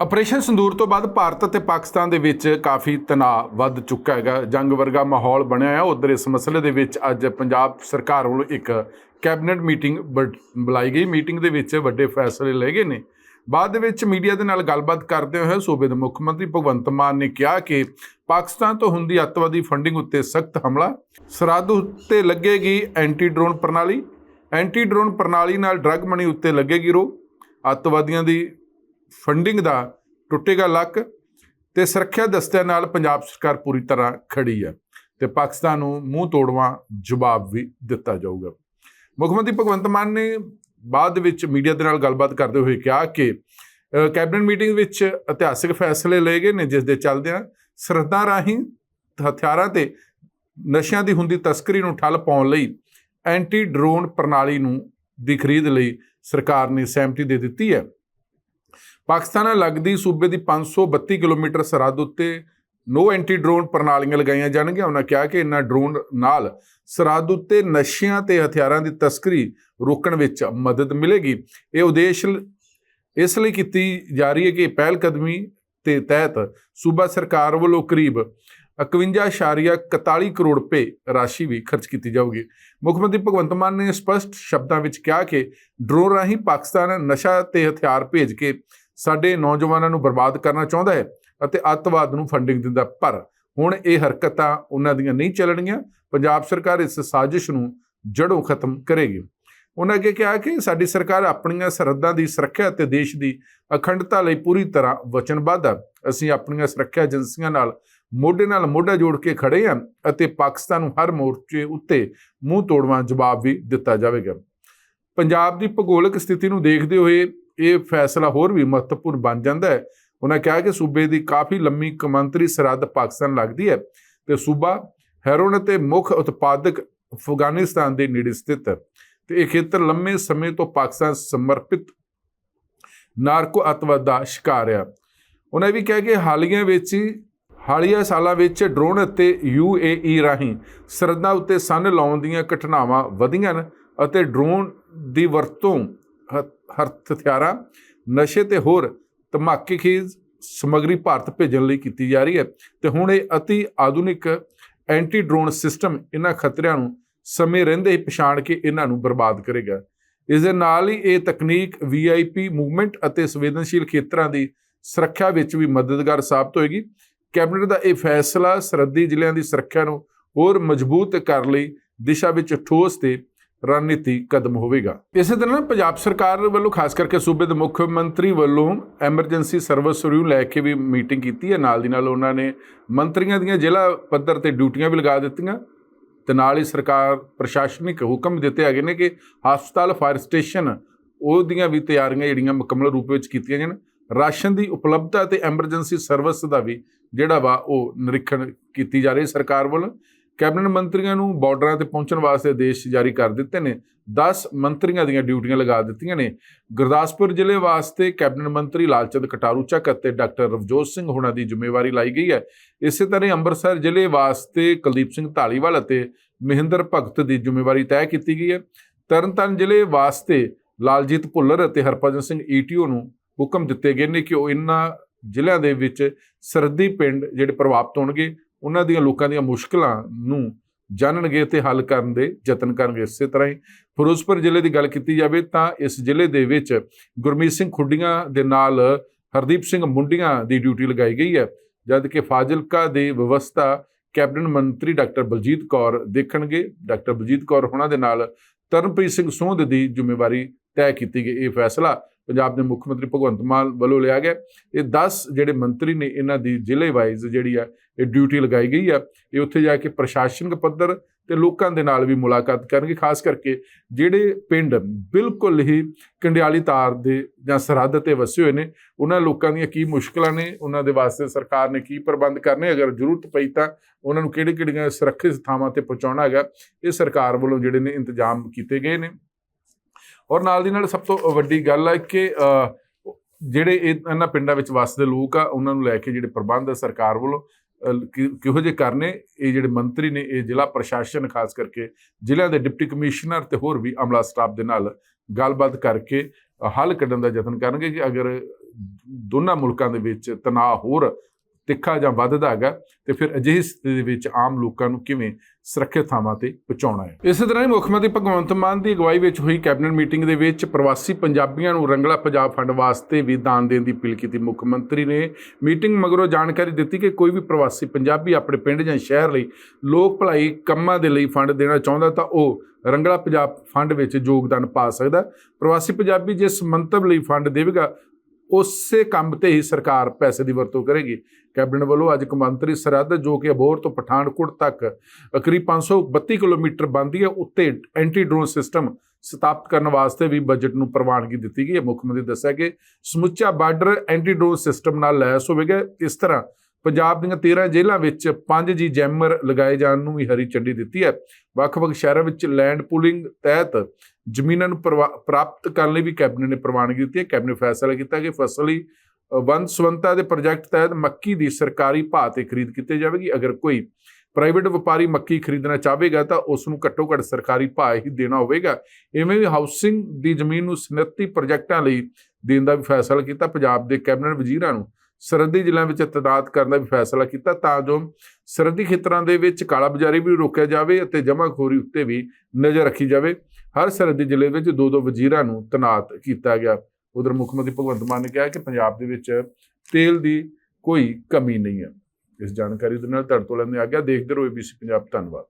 Operation ਸੰਦੂਰ ਤੋਂ ਬਾਅਦ ਭਾਰਤ ਅਤੇ ਪਾਕਿਸਤਾਨ ਦੇ ਵਿੱਚ ਕਾਫੀ ਤਣਾਅ ਵੱਧ ਚੁੱਕਾ ਹੈਗਾ। ਜੰਗ ਵਰਗਾ ਮਾਹੌਲ ਬਣਿਆ ਹੈ ਉਧਰ ਇਸ ਮਸਲੇ ਦੇ ਵਿੱਚ ਅੱਜ ਪੰਜਾਬ ਸਰਕਾਰ ਵੱਲੋਂ ਇੱਕ ਕੈਬਨਿਟ ਮੀਟਿੰਗ ਬ- ਬੁਲਾਈ ਗਈ। ਮੀਟਿੰਗ ਦੇ ਵਿੱਚ ਵੱਡੇ ਫੈਸਲੇ ਲਏ ਗਏ ਨੇ। ਬਾਅਦ ਦੇ ਵਿੱਚ ਮੀਡੀਆ ਦੇ ਨਾਲ ਗੱਲਬਾਤ ਕਰਦੇ ਹੋਏ ਸੂਬੇ ਦੇ ਮੁੱਖ ਮੰਤਰੀ ਭਗਵੰਤ ਮਾਨ ਨੇ ਕਿਹਾ ਕਿ ਪਾਕਿਸਤਾਨ ਤੋਂ ਹੁੰਦੀ ਅੱਤਵਾਦੀ ਫੰਡਿੰਗ ਉੱਤੇ ਸਖਤ ਹਮਲਾ, ਸਰਹੱਦ ਉੱਤੇ ਲੱਗੇਗੀ ਐਂਟੀ ਡਰੋਨ ਪ੍ਰਣਾਲੀ ਐਂਟੀ ਡਰੋਨ ਪ੍ਰਣਾਲੀ ਨਾਲ ਡਰੱਗ ਮਨੀ ਉੱਤੇ ਲੱਗੇਗੀ ਰੋ ਅੱਤਵਾਦੀਆਂ ਦੀ ਫੰਡਿੰਗ ਦਾ ਟੁੱਟੇਗਾ ਲੱਕ ਤੇ ਸੁਰੱਖਿਆ ਦਸਤਿਆਂ ਨਾਲ ਪੰਜਾਬ ਸਰਕਾਰ ਪੂਰੀ ਤਰ੍ਹਾਂ ਖੜੀ ਹੈ ਤੇ ਪਾਕਿਸਤਾਨ ਨੂੰ ਮੂੰਹ ਤੋੜਵਾ ਜਵਾਬ ਵੀ ਦਿੱਤਾ ਜਾਊਗਾ। ਮੁੱਖ ਮੰਤਰੀ ਭਗਵੰਤ ਮਾਨ ਨੇ ਬਾਅਦ ਵਿੱਚ ਮੀਡੀਆ ਦੇ ਨਾਲ ਗੱਲਬਾਤ ਕਰਦੇ ਹੋਏ ਕਿਹਾ ਕਿ ਕੈਬਨਿਟ ਮੀਟਿੰਗ ਵਿੱਚ ਇਤਿਹਾਸਿਕ ਫੈਸਲੇ ਲਏ ਗਏ ਨੇ ਜਿਸ ਦੇ ਚੱਲਦਿਆਂ ਸਰਹੱਦਾਂ ਰਾਹੀਂ ਹਥਿਆਰਾਂ ਤੇ ਨਸ਼ਿਆਂ ਦੀ ਹੁੰਦੀ ਤਸਕਰੀ ਨੂੰ ਠੱਲ ਪਾਉਣ ਲਈ ਐਂਟੀ ਡਰੋਨ ਪ੍ਰਣਾਲੀ ਨੂੰ ਦੀ ਖਰੀਦ ਲਈ ਸਰਕਾਰ ਨੇ ਸਹਿਮਤੀ ਦੇ ਦਿੱਤੀ ਹੈ। ਪਾਕਿਸਤਾਨ ਨਾਲ ਲੱਗਦੀ ਸੂਬੇ ਦੀ 532 ਕਿਲੋਮੀਟਰ ਸਰਹੱਦ ਉੱਤੇ ਨੋ ਐਂਟੀ ਡਰੋਨ ਪ੍ਰਣਾਲੀਆਂ ਲਗਾਈਆਂ ਜਾਣਗੀਆਂ। ਉਹਨਾਂ ਕਿਹਾ ਕਿ ਇਹਨਾਂ ਡਰੋਨ ਨਾਲ ਸਰਹੱਦ ਉੱਤੇ ਨਸ਼ਿਆਂ ਤੇ ਹਥਿਆਰਾਂ ਦੀ ਤਸਕਰੀ ਰੋਕਣ ਵਿੱਚ ਮਦਦ ਮਿਲੇਗੀ। ਇਹ ਉਦੇਸ਼ ਇਸ ਲਈ ਕੀਤੀ ਜਾ ਰਹੀ ਹੈ ਕਿ ਪਹਿਲ ਕਦਮੀ ਤੇ ਤਹਿਤ ਸੂਬਾ ਸਰਕਾਰ ਵੱਲੋਂ ਕਰੀਬ 51.41 ਕਰੋੜ ਰੁਪਏ ਰਾਸ਼ੀ ਵੀ ਖਰਚ ਕੀਤੀ ਜਾਊਗੀ। ਮੁੱਖ ਮੰਤਰੀ ਭਗਵੰਤ ਮਾਨ ਨੇ ਸਪਸ਼ਟ ਸ਼ਬਦਾਂ ਵਿੱਚ ਕਿਹਾ ਕਿ ਡਰੋਨ ਰਾਹੀਂ ਪਾਕਿਸਤਾਨ ਨਸ਼ਾ ਤੇ ਹਥਿਆਰ ਭੇਜ ਕੇ ਸਾਡੇ ਨੌਜਵਾਨਾਂ ਨੂੰ ਬਰਬਾਦ ਕਰਨਾ ਚਾਹੁੰਦਾ ਹੈ ਅਤੇ ਅੱਤਵਾਦ ਨੂੰ ਫੰਡਿੰਗ ਦਿੰਦਾ ਪਰ ਹੁਣ ਇਹ ਹਰਕਤਾਂ ਉਹਨਾਂ ਦੀਆਂ ਨਹੀਂ ਚੱਲਣਗੀਆਂ। ਪੰਜਾਬ ਸਰਕਾਰ ਇਸ ਸਾਜ਼ਿਸ਼ ਨੂੰ ਜੜੋਂ ਖਤਮ ਕਰੇਗੀ। ਉਹਨਾਂ ਅੱਗੇ ਕਿਹਾ ਕਿ ਸਾਡੀ ਸਰਕਾਰ ਆਪਣੀਆਂ ਸਰਹੱਦਾਂ ਦੀ ਸੁਰੱਖਿਆ ਅਤੇ ਦੇਸ਼ ਦੀ ਅਖੰਡਤਾ ਲਈ ਪੂਰੀ ਤਰ੍ਹਾਂ ਵਚਨਬੱਧ ਹੈ। ਅਸੀਂ ਆਪਣੀਆਂ ਸੁਰੱਖਿਆ ਏਜੰਸੀਆਂ ਨਾਲ ਮੋਢੇ ਨਾਲ ਮੋਢਾ ਜੋੜ ਕੇ ਖੜੇ ਹਾਂ ਅਤੇ ਪਾਕਿਸਤਾਨ ਨੂੰ ਹਰ ਮੋਰਚੇ ਉੱਤੇ ਮੂੰਹ ਤੋੜਵਾਂ ਜਵਾਬ ਵੀ ਦਿੱਤਾ ਜਾਵੇਗਾ। ਪੰਜਾਬ ਦੀ ਭੂਗੋਲਿਕ ਸਥਿਤੀ ਨੂੰ ਦੇਖਦੇ ਹੋਏ ਇਹ ਫੈਸਲਾ ਹੋਰ ਵੀ ਮਹੱਤਵਪੂਰਨ ਬਣ ਜਾਂਦਾ ਹੈ। ਉਹਨਾਂ ਕਿਹਾ ਕਿ ਸੂਬੇ ਦੀ ਕਾਫੀ ਲੰਮੀ ਕਮਾਂਤਰੀ ਸਰਹੱਦ ਪਾਕਿਸਤਾਨ ਲੱਗਦੀ ਹੈ ਤੇ ਸੂਬਾ ਹੈਰੋਨ ਅਤੇ ਮੁੱਖ ਉਤਪਾਦਕ ਅਫਗਾਨਿਸਤਾਨ ਦੇ ਨੇੜੇ ਸਥਿਤ ਹੈ ਤੇ ਇਹ ਖੇਤਰ ਲੰਮੇ ਸਮੇਂ ਤੋਂ ਪਾਕਿਸਤਾਨ ਸਮਰਪਿਤ ਨਾਰਕੋ ਅਤਵਾਦ ਦਾ ਸ਼ਿਕਾਰ ਆ ਉਹਨਾਂ ਇਹ ਵੀ ਕਿਹਾ ਕਿ ਹਾਲੀਆ ਵਿੱਚ ਹੀ, ਹਾਲੀਆ ਸਾਲਾਂ ਵਿੱਚ ਡਰੋਨ ਅਤੇ UAE ਰਾਹੀਂ ਸਰਹੱਦਾਂ ਉੱਤੇ ਸੰਨ ਲਾਉਣ ਦੀਆਂ ਘਟਨਾਵਾਂ ਵਧੀਆਂ ਹਨ ਅਤੇ ਡਰੋਨ ਦੀ ਵਰਤੋਂ ਹਥਿਆਰਾਂ, ਨਸ਼ੇ ਤੇ ਹੋਰ ਧਮਾਕੇ ਧਮਾਕੇਖੇਜ਼ ਸਮੱਗਰੀ ਭਾਰਤ ਭੇਜਣ ਲਈ ਕੀਤੀ ਜਾ ਰਹੀ ਹੈ। ਤੇ ਹੁਣ ਇਹ ਅਤੀ ਆਧੁਨਿਕ ਐਂਟੀ ਡਰੋਨ ਸਿਸਟਮ ਇਹਨਾਂ ਖਤਰਿਆਂ ਨੂੰ ਸਮੇਂ ਰਹਿੰਦੇ ਹੀ ਪਛਾਣ ਕੇ ਇਹਨਾਂ ਨੂੰ ਬਰਬਾਦ ਕਰੇਗਾ। ਇਸ ਦੇ ਨਾਲ ਹੀ ਇਹ ਤਕਨੀਕ VIP ਮੂਵਮੈਂਟ ਅਤੇ ਸੰਵੇਦਨਸ਼ੀਲ ਖੇਤਰਾਂ ਦੀ ਸੁਰੱਖਿਆ ਵਿੱਚ ਵੀ ਮਦਦਗਾਰ ਸਾਬਤ ਹੋਏਗੀ। ਕੈਬਨਿਟ ਦਾ ਇਹ ਫੈਸਲਾ ਸਰਹੱਦੀ ਜ਼ਿਲ੍ਹਿਆਂ ਦੀ ਸੁਰੱਖਿਆ ਨੂੰ ਹੋਰ ਮਜ਼ਬੂਤ ਕਰਨ ਲਈ ਦਿਸ਼ਾ ਵਿੱਚ ਠੋਸ ਤੇ ਰਣਨੀਤੀ ਕਦਮ ਹੋਵੇਗਾ। ਇਸੇ ਤਰ੍ਹਾਂ ਪੰਜਾਬ ਸਰਕਾਰ ਵੱਲੋਂ ਖਾਸ ਕਰਕੇ ਸੂਬੇ ਦੇ ਮੁੱਖ ਮੰਤਰੀ ਵੱਲੋਂ ਐਮਰਜੈਂਸੀ ਸਰਵਿਸ ਰਿਵਿਊ ਲੈ ਕੇ ਵੀ ਮੀਟਿੰਗ ਕੀਤੀ ਹੈ। ਨਾਲ ਦੀ ਨਾਲ ਉਹਨਾਂ ਨੇ ਮੰਤਰੀਆਂ ਦੀਆਂ ਜ਼ਿਲ੍ਹਾ ਪੱਧਰ ਤੇ ਡਿਊਟੀਆਂ ਵੀ ਲਗਾ ਦਿੱਤੀਆਂ ਤੇ ਨਾਲ ਹੀ ਸਰਕਾਰ ਪ੍ਰਸ਼ਾਸਨਿਕ ਹੁਕਮ ਦਿੱਤੇ ਹੈਗੇ ਨੇ ਕਿ ਹਸਪਤਾਲ, ਫਾਇਰ ਸਟੇਸ਼ਨ ਉਹਦੀਆਂ ਵੀ ਤਿਆਰੀਆਂ ਜਿਹੜੀਆਂ ਮੁਕੰਮਲ ਰੂਪ ਵਿੱਚ ਕੀਤੀਆਂ ਜਾਣ। ਰਾਸ਼ਨ ਦੀ ਉਪਲਬਧਤਾ ਤੇ ਐਮਰਜੈਂਸੀ ਸਰਵਿਸ ਦਾ ਵੀ ਜਿਹੜਾ ਵਾ ਉਹ ਨਿਰੀਖਣ ਕੀਤੀ ਜਾ ਰਹੀ ਸਰਕਾਰ ਵੱਲੋਂ। ਕੈਬਨਿਟ ਮੰਤਰੀਆਂ ਨੂੰ ਬਾਰਡਰਾਂ ਤੇ ਪਹੁੰਚਣ ਵਾਸਤੇ ਆਦੇਸ਼ ਜਾਰੀ ਕਰ ਦਿੱਤੇ ਨੇ। 10 ਮੰਤਰੀਆਂ ਦੀਆਂ ਡਿਊਟੀਆਂ ਲਗਾ ਦਿੱਤੀਆਂ ਨੇ। ਗੁਰਦਾਸਪੁਰ ਜ਼ਿਲ੍ਹੇ ਵਾਸਤੇ ਕੈਬਨਿਟ ਮੰਤਰੀ ਲਾਲਚੰਦ ਕਟਾਰੂ ਚੱਕ ਅਤੇ ਡਾਕਟਰ ਰਵਜੋਤ ਸਿੰਘ ਹੁਣਾਂ ਦੀ ਜ਼ਿੰਮੇਵਾਰੀ ਲਾਈ ਗਈ ਹੈ। ਇਸੇ ਤਰ੍ਹਾਂ ਹੀ ਅੰਮ੍ਰਿਤਸਰ ਜ਼ਿਲ੍ਹੇ ਵਾਸਤੇ ਕੁਲਦੀਪ ਸਿੰਘ ਢਾਲੀਵਾਲ ਅਤੇ ਮਹਿੰਦਰ ਭਗਤ ਦੀ ਜ਼ਿੰਮੇਵਾਰੀ ਤੈਅ ਕੀਤੀ ਗਈ ਹੈ। ਤਰਨਤਾਰਨ ਜ਼ਿਲ੍ਹੇ ਵਾਸਤੇ ਲਾਲਜੀਤ ਭੁੱਲਰ ਅਤੇ ਹਰਭਜਨ ਸਿੰਘ ਈਟੀਓ ਨੂੰ ਹੁਕਮ ਦਿੱਤੇ ਗਏ ਨੇ ਕਿ ਉਹ ਇਨ੍ਹਾਂ ਜ਼ਿਲ੍ਹਿਆਂ ਦੇ ਵਿੱਚ ਸਰਦੀ ਪਿੰਡ ਜਿਹੜੇ ਪ੍ਰਭਾਵਿਤ ਹੋਣਗੇ ਉਹਨਾਂ ਦੀਆਂ ਲੋਕਾਂ ਦੀਆਂ ਮੁਸ਼ਕਲਾਂ ਨੂੰ ਜਾਣਨਗੇ ਤੇ ਹੱਲ ਕਰਨ ਦੇ ਯਤਨ ਕਰਨਗੇ ਇਸੇ ਤਰ੍ਹਾਂ ਹੀ ਫਿਰੋਜ਼ਪੁਰ ਜ਼ਿਲ੍ਹੇ ਦੀ ਗੱਲ ਕੀਤੀ ਜਾਵੇ ਤਾਂ ਇਸ ਜ਼ਿਲ੍ਹੇ ਦੇ ਵਿੱਚ ਗੁਰਮੀਤ ਸਿੰਘ ਖੁੱਡੀਆਂ ਦੇ ਨਾਲ ਹਰਦੀਪ ਸਿੰਘ ਮੁੰਡੀਆਂ ਦੀ ਡਿਊਟੀ ਲਗਾਈ ਗਈ ਹੈ, ਜਦ ਕਿ ਫਾਜ਼ਿਲਕਾ ਦੀ ਵਿਵਸਥਾ ਕੈਬਨਿਟ ਮੰਤਰੀ ਡਾਕਟਰ ਬਲਜੀਤ ਕੌਰ ਦੇਖਣਗੇ। ਡਾਕਟਰ ਬਲਜੀਤ ਕੌਰ ਉਹਨਾਂ ਦੇ ਨਾਲ ਤਰਨਪ੍ਰੀਤ ਸਿੰਘ ਸੋਂਧ ਦੀ ਜ਼ਿੰਮੇਵਾਰੀ ਤੈਅ ਕੀਤੀ ਗਈ। ਇਹ ਫੈਸਲਾ ਪੰਜਾਬ ਦੇ ਮੁੱਖ ਮੰਤਰੀ ਭਗਵੰਤ ਮਾਨ ਵੱਲੋਂ ਲਿਆ ਗਿਆ। ਇਹ 10 ਜਿਹੜੇ ਮੰਤਰੀ ਨੇ, ਇਹਨਾਂ ਦੀ ਜ਼ਿਲ੍ਹੇ ਵਾਈਜ਼ ਜਿਹੜੀ ਆ ਇਹ ਡਿਊਟੀ ਲਗਾਈ ਗਈ ਆ, ਇਹ ਉੱਥੇ ਜਾ ਕੇ ਪ੍ਰਸ਼ਾਸਨਿਕ ਪੱਧਰ ਤੇ ਲੋਕਾਂ ਦੇ ਨਾਲ ਵੀ ਮੁਲਾਕਾਤ ਕਰਨਗੇ, ਖਾਸ ਕਰਕੇ ਜਿਹੜੇ ਪਿੰਡ ਬਿਲਕੁਲ ਹੀ ਕੰਡਿਆਲੀ ਤਾਰ ਦੇ ਜਾਂ ਸਰਹੱਦ ਤੇ ਵਸੇ ਹੋਏ ਨੇ, ਉਹਨਾਂ ਲੋਕਾਂ ਦੀਆਂ ਕੀ ਮੁਸ਼ਕਲਾਂ ਨੇ, ਉਹਨਾਂ ਦੇ ਵਾਸਤੇ ਸਰਕਾਰ ਨੇ ਕੀ ਪ੍ਰਬੰਧ ਕਰਨੇ, ਅਗਰ ਜ਼ਰੂਰਤ ਪਈ ਤਾਂ ਉਹਨਾਂ ਨੂੰ ਕਿਹੜੀ ਕਿਹੜੀਆਂ ਸੁਰੱਖਿਅਤ ਥਾਵਾਂ ਤੇ ਪਹੁੰਚਾਉਣਾ ਹੈਗਾ, ਇਹ ਸਰਕਾਰ ਵੱਲੋਂ ਜਿਹੜੇ ਨੇ ਇੰਤਜ਼ਾਮ ਕੀਤੇ ਗਏ ਨੇ। ਔਰ ਨਾਲ ਦੀ ਨਾਲ ਸਭ ਤੋਂ ਵੱਡੀ ਗੱਲ ਹੈ ਕਿ ਜਿਹੜੇ ਇਹ ਇਹਨਾਂ ਪਿੰਡਾਂ ਵਿੱਚ ਵਸਦੇ ਲੋਕ ਆ, ਉਹਨਾਂ ਨੂੰ ਲੈ ਕੇ ਜਿਹੜੇ ਪ੍ਰਬੰਧ ਆ ਸਰਕਾਰ ਵੱਲੋਂ ਕਿਹੋ ਜਿਹੇ ਕਰਨੇ ਇਹ ਜਿਹੜੇ ਮੰਤਰੀ ਨੇ, ਇਹ ਜ਼ਿਲ੍ਹਾ ਪ੍ਰਸ਼ਾਸਨ, ਖਾਸ ਕਰਕੇ ਜ਼ਿਲ੍ਹਿਆਂ ਦੇ ਡਿਪਟੀ ਕਮਿਸ਼ਨਰ ਤੇ ਹੋਰ ਵੀ ਅਮਲਾ ਸਟਾਫ ਦੇ ਨਾਲ ਗੱਲਬਾਤ ਕਰਕੇ ਹੱਲ ਕੱਢਣ ਦਾ ਯਤਨ ਕਰਨਗੇ ਕਿ ਅਗਰ ਦੋਨਾਂ ਮੁਲਕਾਂ ਦੇ ਵਿੱਚ ਤਣਾਅ ਹੋਰ ਤਿੱਖਾ ਜਾਂ ਵੱਧਦਾ ਹੈਗਾ ਤੇ ਫਿਰ ਅਜਿਹੀ ਸਥਿਤੀ ਦੇ ਵਿੱਚ ਆਮ ਲੋਕਾਂ ਨੂੰ ਕਿਵੇਂ ਸੁਰੱਖਿਅਤ ਥਾਵਾਂ ਤੇ ਪਹੁੰਚਾਉਣਾ ਹੈ? ਇਸੇ ਤਰ੍ਹਾਂ ਹੀ ਮੁੱਖ ਮੰਤਰੀ ਭਗਵੰਤ ਮਾਨ ਦੀ ਅਗਵਾਈ ਵਿੱਚ ਹੋਈ ਕੈਬਨਿਟ ਮੀਟਿੰਗ ਦੇ ਵਿੱਚ ਪ੍ਰਵਾਸੀ ਪੰਜਾਬੀਆਂ ਨੂੰ ਰੰਗਲਾ ਪੰਜਾਬ ਫੰਡ ਵਾਸਤੇ ਵੀ ਦਾਨ ਦੇਣ ਦੀ ਅਪੀਲ ਕੀਤੀ। ਮੁੱਖ ਮੰਤਰੀ ਨੇ ਮੀਟਿੰਗ ਮਗਰੋਂ ਜਾਣਕਾਰੀ ਦਿੱਤੀ ਕਿ ਕੋਈ ਵੀ ਪ੍ਰਵਾਸੀ ਪੰਜਾਬੀ ਆਪਣੇ ਪਿੰਡ ਜਾਂ ਸ਼ਹਿਰ ਲਈ ਲੋਕ ਭਲਾਈ ਕੰਮਾਂ ਦੇ ਲਈ ਫੰਡ ਦੇਣਾ ਚਾਹੁੰਦਾ ਤਾਂ ਉਹ ਰੰਗਲਾ ਪੰਜਾਬ ਫੰਡ ਵਿੱਚ ਯੋਗਦਾਨ ਪਾ ਸਕਦਾ ਪ੍ਰਵਾਸੀ ਪੰਜਾਬੀ ਜਿਸ ਮੰਤਵ ਲਈ ਫੰਡ ਦੇਵੇਗਾ ਉਸੇ ਕੰਮ ਤੇ ਹੀ ਸਰਕਾਰ ਪੈਸੇ ਦੀ ਵਰਤੋਂ ਕਰੇਗੀ। ਕੈਬਨਿਟ ਵੱਲੋਂ ਅੱਜ ਕੌਮਾਂਤਰੀ ਸਰਹੱਦ ਜੋ ਕਿ ਅਬੋਹਰ ਤੋਂ ਪਠਾਨਕੋਟ ਤੱਕ ਕਰੀਬ 532 ਕਿਲੋਮੀਟਰ ਬਣਦੀ ਹੈ, ਉੱਤੇ ਐਂਟੀ ਡਰੋਨ ਸਿਸਟਮ ਸਥਾਪਿਤ ਕਰਨ ਵਾਸਤੇ ਵੀ ਬਜਟ ਨੂੰ ਪ੍ਰਵਾਨਗੀ ਦਿੱਤੀ ਗਈ ਹੈ। ਮੁੱਖ ਮੰਤਰੀ ਦੱਸਿਆ ਕਿ ਸਮੁੱਚਾ ਬਾਰਡਰ ਐਂਟੀ ਡਰੋਨ ਸਿਸਟਮ ਨਾਲ ਲੈਸ ਹੋਵੇਗਾ। ਇਸ ਤਰ੍ਹਾਂ ਪੰਜਾਬ ਦੀਆਂ 13 ਜੇਲ੍ਹਾਂ ਵਿੱਚ 5 ਜੀ ਜੈਮਰ ਲਗਾਏ ਜਾਣ ਨੂੰ ਵੀ ਹਰੀ ਝੰਡੀ ਦਿੱਤੀ ਹੈ। ਵੱਖ-ਵੱਖ ਸ਼ਹਿਰਾਂ ਵਿੱਚ ਲੈਂਡ ਪੂਲਿੰਗ ਤਹਿਤ ਜ਼ਮੀਨਾਂ ਨੂੰ ਪ੍ਰਵਾ- ਪ੍ਰਾਪਤ ਕਰਨ ਲਈ ਵੀ ਕੈਬਨਿਟ ਨੇ ਪ੍ਰਵਾਨਗੀ ਦਿੱਤੀ ਹੈ। ਕੈਬਨਿਟ ਫੈਸਲਾ ਕੀਤਾ ਕਿ ਫਸਲੀ ਅ, ਵੰਨ ਸੁਵੰਨਤਾ ਦੇ ਪ੍ਰੋਜੈਕਟ ਤਹਿਤ ਮੱਕੀ ਦੀ ਸਰਕਾਰੀ ਭਾਅ ਤੇ ਖਰੀਦ ਕੀਤੀ ਜਾਵੇਗੀ। ਅਗਰ ਕੋਈ ਪ੍ਰਾਈਵੇਟ ਵਪਾਰੀ ਮੱਕੀ ਖਰੀਦਣਾ ਚਾਹੇਗਾ ਤਾਂ ਉਸ ਨੂੰ ਘੱਟੋ-ਘੱਟ ਸਰਕਾਰੀ ਭਾਅ ਹੀ ਦੇਣਾ ਹੋਵੇਗਾ। ਇਵੇਂ ਵੀ ਹਾਊਸਿੰਗ ਦੀ ਜ਼ਮੀਨ ਨੂੰ ਸਨਅਤੀ ਪ੍ਰੋਜੈਕਟਾਂ ਲਈ ਦੇਣ ਦਾ ਵੀ ਫੈਸਲਾ ਕੀਤਾ। ਪੰਜਾਬ ਦੇ ਕੈਬਨਿਟ ਵਜ਼ੀਰਾਂ ਨੂੰ ਸਰਹੱਦੀ ਜ਼ਿਲ੍ਹਿਆਂ ਵਿੱਚ ਤੈਨਾਤ ਕਰਨ ਦਾ ਵੀ ਫੈਸਲਾ ਕੀਤਾ ਤਾਂ ਜੋ ਸਰਹੱਦੀ ਖੇਤਰਾਂ ਦੇ ਵਿੱਚ ਕਾਲਾ ਬਾਜ਼ਾਰੀ ਵੀ ਰੋਕਿਆ ਜਾਵੇ ਅਤੇ ਜਮ੍ਹਾਖੋਰੀ ਉੱਤੇ ਵੀ ਨਜ਼ਰ ਰੱਖੀ ਜਾਵੇ। ਹਰ ਸਰਹੱਦੀ ਜ਼ਿਲ੍ਹੇ ਵਿੱਚ ਦੋ ਦੋ ਵਜ਼ੀਰਾਂ ਨੂੰ ਤੈਨਾਤ ਕੀਤਾ ਗਿਆ। ਉਧਰ ਮੁੱਖ ਮੰਤਰੀ ਭਗਵੰਤ ਮਾਨ ਨੇ ਕਿਹਾ ਕਿ ਪੰਜਾਬ ਦੇ ਵਿੱਚ ਤੇਲ ਦੀ ਕੋਈ ਕਮੀ ਨਹੀਂ ਹੈ। ਇਸ ਜਾਣਕਾਰੀ ਦੇ ਨਾਲ ਤੁਹਾਡੇ ਤੋਂ ਲੈਂਦੇ ਆ ਗਿਆ। ਦੇਖਦੇ ਰਹੋ ABC ਪੰਜਾਬ। ਧੰਨਵਾਦ।